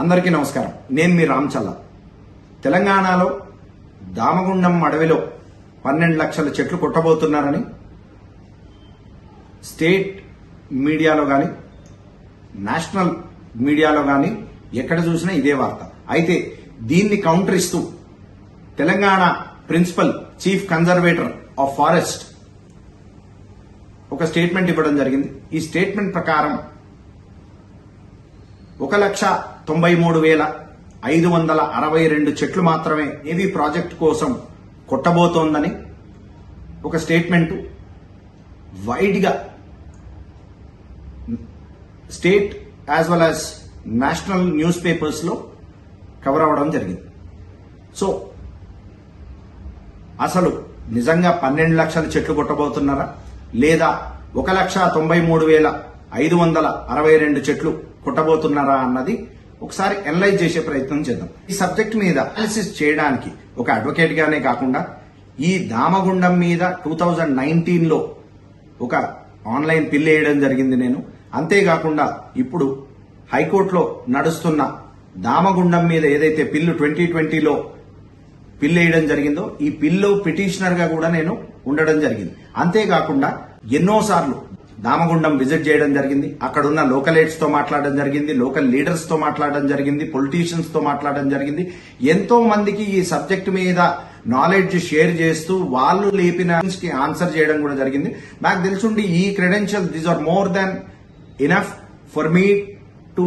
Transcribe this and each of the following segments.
అందరికీ నమస్కారం. నేను మీ రామచల్ల తెలంగాణలో దామగుండం అడవిలో పన్నెండు లక్షల చెట్లు కొట్టబోతున్నారని స్టేట్ మీడియాలో కానీ నేషనల్ మీడియాలో కానీ ఎక్కడ చూసినా ఇదే వార్త. అయితే దీన్ని కౌంటర్ ఇస్తూ Telangana principal chief conservator of forest ఒక స్టేట్మెంట్ ఇవ్వడం జరిగింది. ఈ స్టేట్మెంట్ ప్రకారం ఒక లక్ష తొంభై మూడు వేల ఐదు వందల అరవై రెండు చెట్లు మాత్రమే నేవీ ప్రాజెక్ట్ కోసం కొట్టబోతోందని ఒక స్టేట్మెంట్. వైడ్గా state as well as national news పేపర్స్లో కవర్ అవ్వడం జరిగింది. సో అసలు నిజంగా పన్నెండు లక్షల చెట్లు కొట్టబోతున్నారా? లేదా ఒక లక్ష తొంభై మూడు వేల ఐదు వందల అరవై రెండు చెట్లు కొట్టబోతున్నారా అన్నది ఒకసారి అనలైజ్ చేసే ప్రయత్నం చేద్దాం. ఈ సబ్జెక్ట్ మీద అనాలిసిస్ చేయడానికి ఒక అడ్వకేట్ గానే కాకుండా ఈ దామగుండం మీద టూ థౌజండ్ నైన్టీన్లో ఒక ఆన్లైన్ పిల్ వేయడం జరిగింది నేను. అంతేకాకుండా ఇప్పుడు హైకోర్టులో నడుస్తున్న దామగుండం మీద ఏదైతే పిల్లు ట్వంటీ ట్వంటీలో పిల్ వేయడం జరిగిందో ఈ పిల్లో పిటిషనర్గా కూడా నేను ఉండడం జరిగింది. అంతేకాకుండా ఎన్నోసార్లు దామగుండం విజిట్ చేయడం జరిగింది. అక్కడ ఉన్న లోకలేట్స్తో మాట్లాడడం జరిగింది. లోకల్ లీడర్స్తో మాట్లాడడం జరిగింది. పొలిటీషియన్స్తో మాట్లాడడం జరిగింది. ఎంతో మందికి ఈ సబ్జెక్ట్ మీద నాలెడ్జ్ షేర్ చేస్తూ వాళ్ళు లేపిన కి ఆన్సర్ చేయడం కూడా జరిగింది. నాకు తెలుసుండి ఈ credential these are more than enough for me to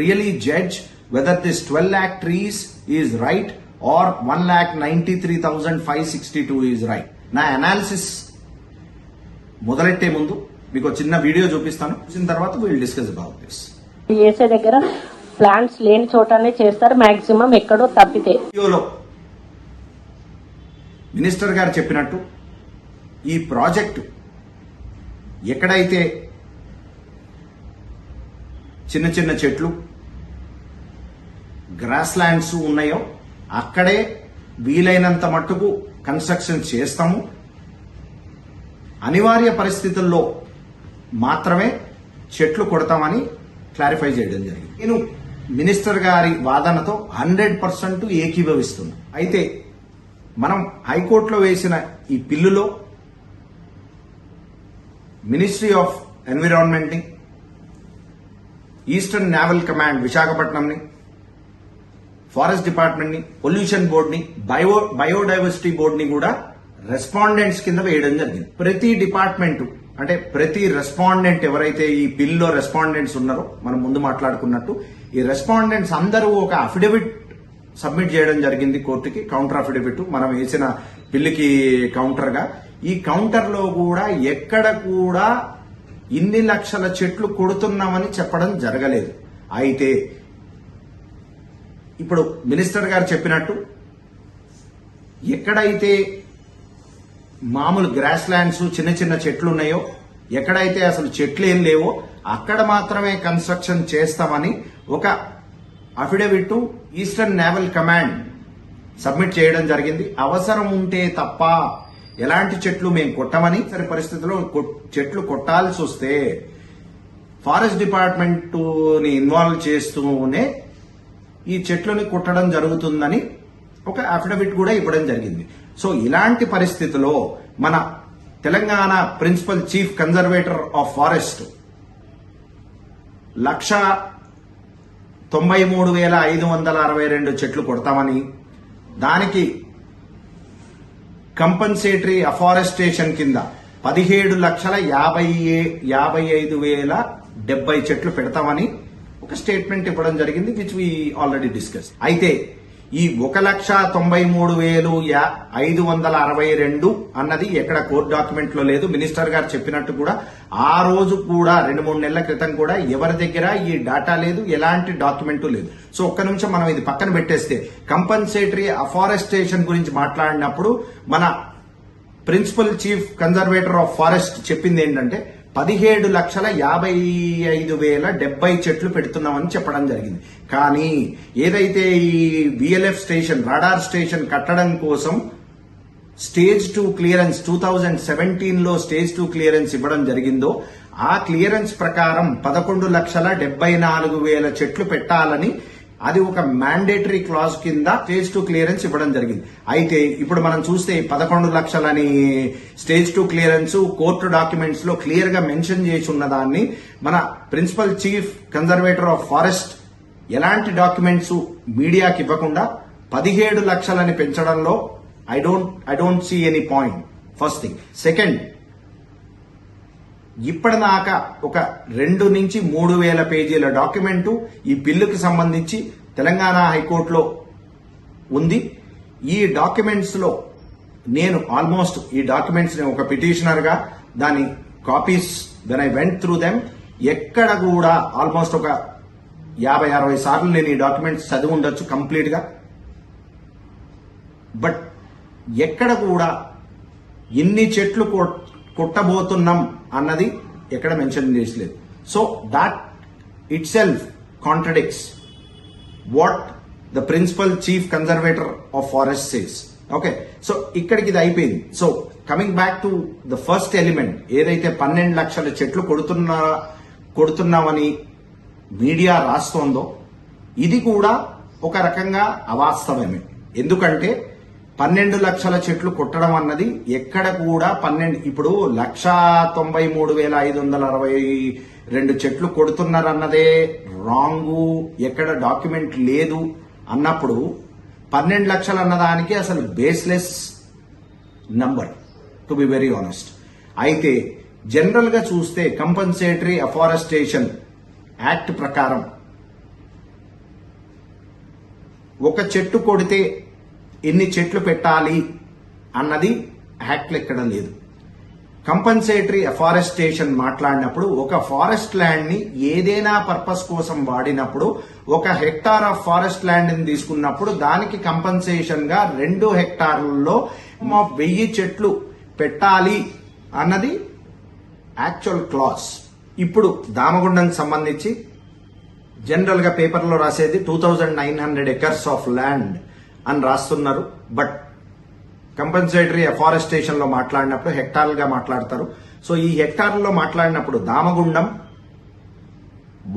really judge whether this twelve lakh trees is right or one lakh ninety three thousand five sixty two is right నా అనాలిసిస్ మొదలెట్టే ముందు మీకు చిన్న వీడియో చూపిస్తాను. చూసిన తర్వాత will discuss about this చేసే దగ్గర ప్లాంట్స్ లేని చోటనే చేస్తారు. మాక్సిమం ఎక్కడో తప్పితే. వీడియోలో మినిస్టర్ గారు చెప్పినట్టు ఈ ప్రాజెక్టు ఎక్కడైతే చిన్న చిన్న చెట్లు గ్రాస్ ల్యాండ్స్ ఉన్నాయో అక్కడే వీలైనంత మట్టుకు కన్స్ట్రక్షన్ చేస్తాము. అనివార్య పరిస్థితుల్లో మాత్రమే చెట్లు కొడతామని క్లారిఫై చేయడం జరిగింది. నేను మినిస్టర్ గారి వాదనతో హండ్రెడ్ పర్సెంట్ ఏకీభవిస్తున్నా. అయితే మనం హైకోర్టులో వేసిన ఈ పిల్లులో మినిస్ట్రీ ఆఫ్ ఎన్విరాన్మెంట్ని ఈస్టర్న్ నేవల్ కమాండ్ విశాఖపట్నంని ఫారెస్ట్ డిపార్ట్మెంట్ని పొల్యూషన్ బోర్డ్ని బయో బయోడైవర్సిటీ బోర్డ్ని కూడా రెస్పాండెంట్స్ కింద వేయడం జరిగింది. ప్రతి డిపార్ట్మెంట్ అంటే ప్రతి రెస్పాండెంట్ ఎవరైతే ఈ బిల్లో రెస్పాండెంట్స్ ఉన్నారో మనం ముందు మాట్లాడుకున్నట్టు ఈ రెస్పాండెంట్స్ అందరూ ఒక అఫిడవిట్ సబ్మిట్ చేయడం జరిగింది కోర్టుకి కౌంటర్ అఫిడవిట్ మనం వేసిన బిల్లుకి కౌంటర్గా. ఈ కౌంటర్లో కూడా ఎక్కడ కూడా ఇన్ని లక్షల చెట్లు కొడుతున్నామని చెప్పడం జరగలేదు. అయితే ఇప్పుడు మినిస్టర్ గారు చెప్పినట్టు ఎక్కడైతే మామూలు గ్రాస్ ల్యాండ్స్ చిన్న చిన్న చెట్లు ఉన్నాయో ఎక్కడైతే అసలు చెట్లు ఏం లేవో అక్కడ మాత్రమే కన్స్ట్రక్షన్ చేస్తామని ఒక affidavit eastern naval command submit చేయడం జరిగింది. అవసరం ఉంటే తప్ప ఎలాంటి చెట్లు మేము కొట్టమని సరి పరిస్థితుల్లో కొట్- చెట్లు కొట్టాల్సి వస్తే ఫారెస్ట్ డిపార్ట్మెంట్ని ఇన్వాల్వ్ చేస్తూనే ఈ చెట్లని కొట్టడం జరుగుతుందని ఒక అఫిడవిట్ కూడా ఇవ్వడం జరిగింది. సో ఇలాంటి పరిస్థితిలో మన Telangana principal chief conservator of forest లక్ష తొంభై మూడు వేల ఐదు వందల అరవై రెండు చెట్లు కొడతామని దానికి కంపన్సేటరీ అఫారెస్టేషన్ కింద పదిహేడు లక్షల యాభై ఏ- యాభై ఐదు వేల డెబ్బై చెట్లు పెడతామని ఒక స్టేట్మెంట్ ఇవ్వడం జరిగింది విచ్ వి ఆల్రెడీ డిస్కస్ అయితే ఈ ఒక లక్ష తొంభై మూడు వేలు యా- ఐదు వందల అరవై రెండు అన్నది ఎక్కడ కోర్ట్ డాక్యుమెంట్లో లేదు. మినిస్టర్ గారు చెప్పినట్టు కూడా ఆ రోజు కూడా రెండు మూడు నెలల క్రితం కూడా ఎవరి దగ్గర ఈ డేటా లేదు ఎలాంటి డాక్యుమెంట్ లేదు. సో ఒక్క నిమిషం మనం ఇది పక్కన పెట్టేస్తే కంపన్సేటరీ అఫారెస్టేషన్ గురించి మాట్లాడినప్పుడు మన principal chief conservator of forest చెప్పింది ఏంటంటే పదిహేడు లక్షల యాభై ఐదు వేల డెబ్బై చెట్లు పెడుతున్నామని చెప్పడం జరిగింది. కానీ ఏదైతే ఈ బిఎల్ఎఫ్ స్టేషన్ రాడార్ స్టేషన్ కట్టడం కోసం stage two clearance two thousand సెవెంటీన్లో స్టేజ్ టూ క్లియరెన్స్ ఇవ్వడం జరిగిందో ఆ క్లియరెన్స్ ప్రకారం పదకొండు లక్షల డెబ్బై నాలుగు వేల చెట్లు పెట్టాలని అది ఒక మ్యాండేటరీ క్లాజ్ కింద స్టేజ్ టూ క్లియరెన్స్ ఇవ్వడం జరిగింది. అయితే ఇప్పుడు మనం చూస్తే పదకొండు లక్షలని స్టేజ్ టూ క్లియరెన్స్ కోర్టు డాక్యుమెంట్స్లో క్లియర్గా మెన్షన్ చేసి ఉన్న దాన్ని మన principal chief conservator of forest ఎలాంటి డాక్యుమెంట్స్ మీడియాకి ఇవ్వకుండా పదిహేడు లక్షలని పెంచడంలో I don't I don't see any point first thing second ఇప్పటిదాకా ఒక రెండు నుంచి మూడు వేల పేజీల డాక్యుమెంటు ఈ బిల్లుకి సంబంధించి తెలంగాణ హైకోర్టులో ఉంది. ఈ డాక్యుమెంట్స్లో నేను ఆల్మోస్ట్ ఈ డాక్యుమెంట్స్ని ఒక పిటిషనర్గా దాని copies then I went through them ఎక్కడ కూడా ఆల్మోస్ట్ ఒక యాభై అరవై సార్లు నేను ఈ డాక్యుమెంట్స్ చదివి ఉండొచ్చు కంప్లీట్గా. బట్ ఎక్కడ కూడా ఎన్ని చెట్లు కొట్టబోతున్నాం అన్నది ఎక్కడ mention చేసలేదు. So that itself contradicts what the principal chief conservator of forest says. Okay so ఇక్కడికి ఇది అయిపోయింది. So coming back to the first element ఏదైతే పన్నెండు లక్షల చెట్లు కొడుతున్నా కొడుతున్నామని మీడియా రాస్తోందో ఇది కూడా ఒక రకంగా అవాస్తవమే. ఎందుకంటే పన్నెండు లక్షల చెట్లు కొట్టడం అన్నది ఎక్కడ కూడా పన్నెండు ఇప్పుడు లక్ష తొంభై మూడు వేల ఐదు వందల అరవై రెండు చెట్లు కొడుతున్నారన్నదే రాంగు ఎక్కడ డాక్యుమెంట్ లేదు అన్నప్పుడు పన్నెండు లక్షలు అన్నదానికి అసలు baseless number to be very honest అయితే జనరల్గా చూస్తే కంపన్సేటరీ అఫారెస్టేషన్ యాక్ట్ ప్రకారం ఒక చెట్టు కొడితే ఎన్ని చెట్లు పెట్టాలి అన్నది యాక్ట్లు ఎక్కడ లేదు. కంపన్సేటరీ అఫారెస్టేషన్ మాట్లాడినప్పుడు ఒక ఫారెస్ట్ ల్యాండ్ని ఏదైనా పర్పస్ కోసం వాడినప్పుడు ఒక హెక్టార్ ఆఫ్ ఫారెస్ట్ ల్యాండ్ని తీసుకున్నప్పుడు దానికి కంపన్సేషన్గా రెండు హెక్టార్లలో మా వెయ్యి చెట్లు పెట్టాలి అన్నది యాక్చువల్ క్లాస్. ఇప్పుడు దామగుండంకి సంబంధించి జనరల్గా రాసేది two thousand nine hundred acres of land అని రాస్తున్నారు. బట్ కంపెన్సేటరీ అఫారెస్టేషన్లో మాట్లాడినప్పుడు హెక్టార్లుగా మాట్లాడతారు. సో ఈ హెక్టార్లలో మాట్లాడినప్పుడు Damagundam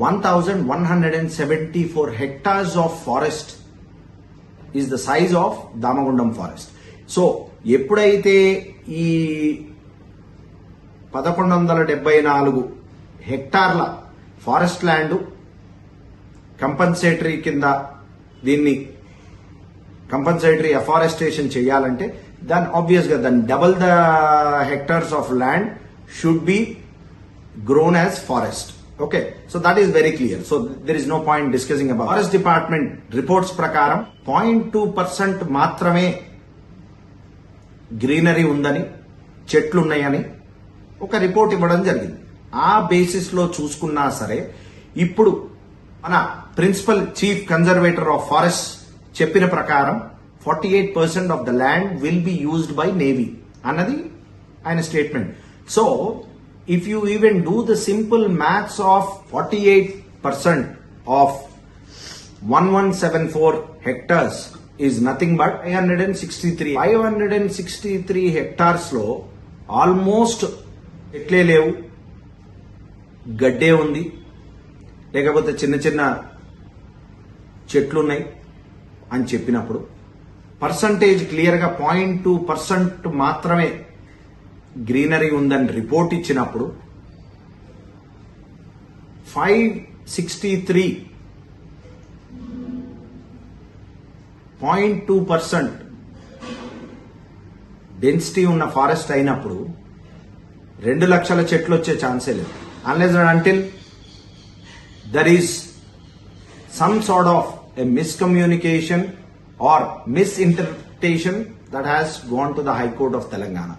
one thousand one hundred and seventy four hectares of forest is the size of Damagundam forest so ఎప్పుడైతే ఈ పదకొండు వందల డెబ్బై నాలుగు హెక్టార్ల ఫారెస్ట్ ల్యాండ్ కంపన్సేటరీ కింద దీన్ని కంపన్సేటరీ అఫారెస్టేషన్ చేయాలంటే దాన్ ఆబ్వియస్గా then double the hectares of land should be grown as forest okay so that is very clear so there is no point discussing about forest department reports ప్రకారం point two percent మాత్రమే greenery ఉందని చెట్లున్నాయని ఒక report ఇవ్వడం జరిగింది. ఆ బేసిస్లో చూసుకున్నా సరే ఇప్పుడు మన principal chief conservator of forest చెప్పిన ప్రకారం forty eight percent of the land will be used by navy అన్నది ఆయన statement so if you even do the simple maths of forty eight percent of 1174 hectares is nothing but 563 563 హెక్టార్స్లో almost ఎట్లే లేవు? గడ్డే ఉంది. లేకపోతే చిన్న చిన్న చెట్లు ఉన్నాయి అని చెప్పినప్పుడు పర్సంటేజ్ క్లియర్గా పాయింట్ టూ పర్సెంట్ మాత్రమే గ్రీనరీ ఉందని రిపోర్ట్ ఇచ్చినప్పుడు five sixty three point two percent density ఉన్న ఫారెస్ట్ అయినప్పుడు రెండు లక్షల చెట్లు వచ్చే ఛాన్సే లేదు. Unless until there is some sort of a miscommunication or misinterpretation that has gone to the high court of Telangana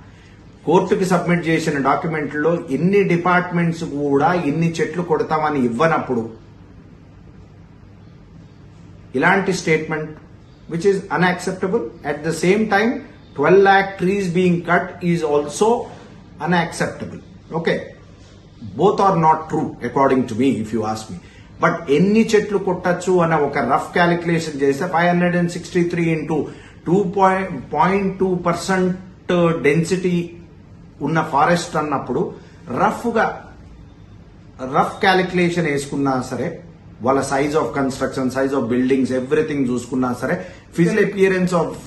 కోర్టుకి సబ్మిట్ చేసిన డాక్యుమెంట్లో ఇన్ని డిపార్ట్మెంట్స్ కూడా ఇన్ని చెట్లు కొడతామని ఇవ్వనప్పుడు ఇలాంటి statement which is unacceptable at the same time twelve lakh trees being cut is also unacceptable okay both are not true according to me if you ask me but ఎన్ని చెట్లు కొట్టచ్చు అన్న ఒక రఫ్ క్యాలిక్యులేషన్ చేస్తే five hundred and sixty three into two point point two percent density ఉన్న forest అన్నప్పుడు రఫ్గా rough calculation వేసుకున్నా సరే వాళ్ళ size of construction size of buildings everything చూసుకున్నా సరే physical appearance of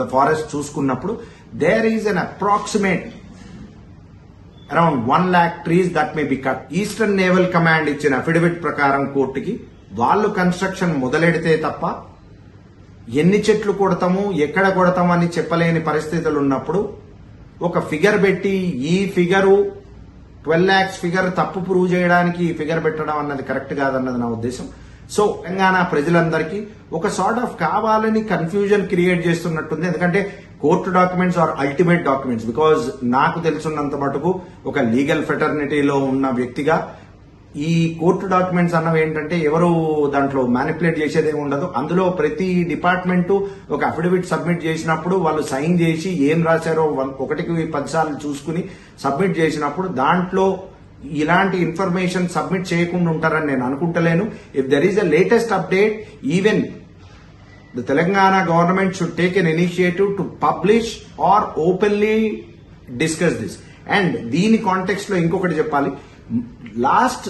the forest చూసుకున్నప్పుడు there is an approximate around one lakh trees that may be cut. Eastern Naval Command ఇచ్చిన అఫిడవిట్ ప్రకారం కోర్టుకి వాళ్ళు కన్స్ట్రక్షన్ మొదలెడితే తప్ప ఎన్ని చెట్లు కొడతాము ఎక్కడ కొడతాము అని చెప్పలేని పరిస్థితులు ఉన్నప్పుడు ఒక ఫిగర్ పెట్టి ఈ ఫిగరు ట్వెల్వ్ ల్యాక్స్ ఫిగర్ తప్పు ప్రూవ్ చేయడానికి ఈ ఫిగర్ పెట్టడం అన్నది కరెక్ట్ కాదన్నది నా ఉద్దేశం. సో తెలంగాణ ప్రజలందరికీ ఒక సార్ట్ ఆఫ్ కావాలని కన్ఫ్యూజన్ క్రియేట్ చేస్తున్నట్టుంది. ఎందుకంటే court documents or ultimate documents? Because నాకు తెలుసున్నంత మటుకు ఒక లీగల్ ఫెటర్నిటీలో ఉన్న వ్యక్తిగా ఈ కోర్టు డాక్యుమెంట్స్ అన్నవి ఏంటంటే ఎవరు దాంట్లో మ్యానిపులేట్ చేసేదేమి ఉండదు. అందులో ప్రతి డిపార్ట్మెంట్ ఒక అఫిడవిట్ సబ్మిట్ చేసినప్పుడు వాళ్ళు సైన్ చేసి ఏం రాశారో ఒకటికి పదిసార్లు చూసుకుని సబ్మిట్ చేసినప్పుడు దాంట్లో ఇలాంటి ఇన్ఫర్మేషన్ సబ్మిట్ చేయకుండా ఉంటారని నేను అనుకుంటలేను. If there is a latest update even the Telangana government should take an initiative to publish or openly discuss this. And దీని కాంటెక్స్ట్లో ఇంకొకటి చెప్పాలి. లాస్ట్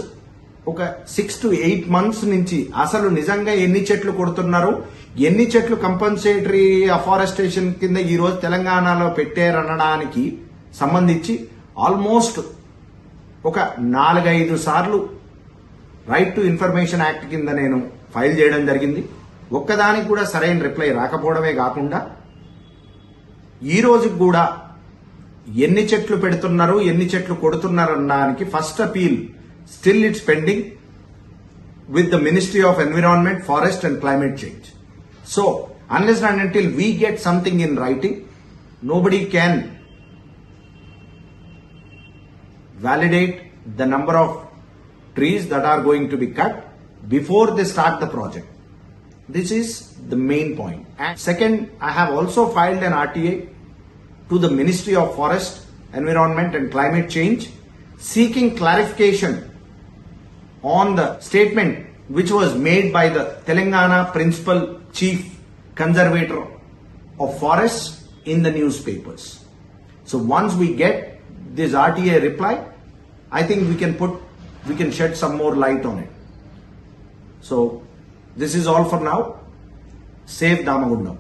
ఒక సిక్స్ టు ఎయిట్ మంత్స్ నుంచి అసలు నిజంగా ఎన్ని చెట్లు కొడుతున్నారు? ఎన్ని చెట్లు కంపల్సరీ అఫారెస్టేషన్ కింద ఈరోజు తెలంగాణలో పెట్టారనడానికి సంబంధించి ఆల్మోస్ట్ ఒక నాలుగైదు సార్లు రైట్ టు ఇన్ఫర్మేషన్ యాక్ట్ కింద నేను ఫైల్ చేయడం జరిగింది. ఒక్కదానికి కూడా సరైన రిప్లై రాకపోవడమే కాకుండా ఈ రోజుకి కూడా ఎన్ని చెట్లు పెడుతున్నారు ఎన్ని చెట్లు కొడుతున్నారు అన్నానికి first appeal still it's pending with the ministry of environment forest and climate change so unless and until we get something in writing nobody can validate the number of trees that are going to be cut before they start the project. This is the main point. And second, I have also filed an RTA to the Ministry of Forest, Environment and Climate Change seeking clarification on the statement which was made by the Telangana Principal Chief Conservator of Forests in the newspapers. So once we get this RTA reply, I think we can put, we can shed some more light on it. So this is all for now. Save Damagundam.